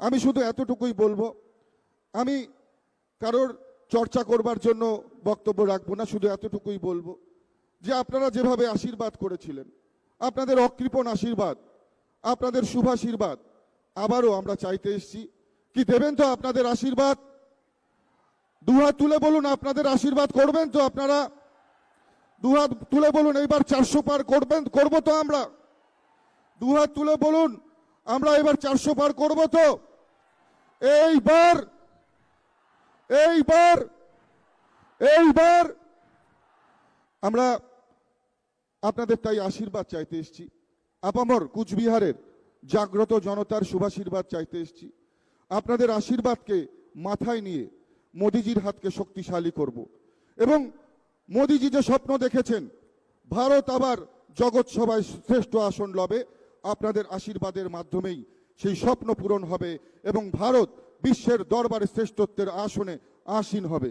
আমি শুধু এতটুকুই বলব, আমি কারোর চর্চা করবার জন্য বক্তব্য রাখব না, শুধু এতটুকুই বলব যে আপনারা যেভাবে আশীর্বাদ করেছিলেন, আপনাদের অকৃপণ আশীর্বাদ, আপনাদের শুভাশীর্বাদ আবারও আমরা চাইতে এসেছি। কি দেবেন তো আপনাদের আশীর্বাদ? দুহাত তুলে বলুন, আপনাদের আশীর্বাদ করবেন তো আপনারা? দুহাত তুলে বলুন, এইবার চারশো পার করবেন, করব তো আমরা। দুহাত তুলে বলুন, আমরা এবার চারশো পার করব তো? এইবার এইবার এইবার আমরা আপনাদের তাই আশীর্বাদ চাইতে এসেছি। আপামর কুচবিহারের জাগ্রত জনতার শুভাশীর্বাদ চাইতে এসেছি। আপনাদের আশীর্বাদকে মাথায় নিয়ে মোদিজির হাতকে শক্তিশালী করব। এবং মোদিজি যে স্বপ্ন দেখেছেন, ভারত আবার জগৎ সভায় শ্রেষ্ঠ আসন লবে, আপনাদের আশীর্বাদের মাধ্যমেই সেই স্বপ্ন পূরণ হবে এবং ভারত বিশ্বের দরবারে শ্রেষ্ঠত্বের আসনে আসীন হবে।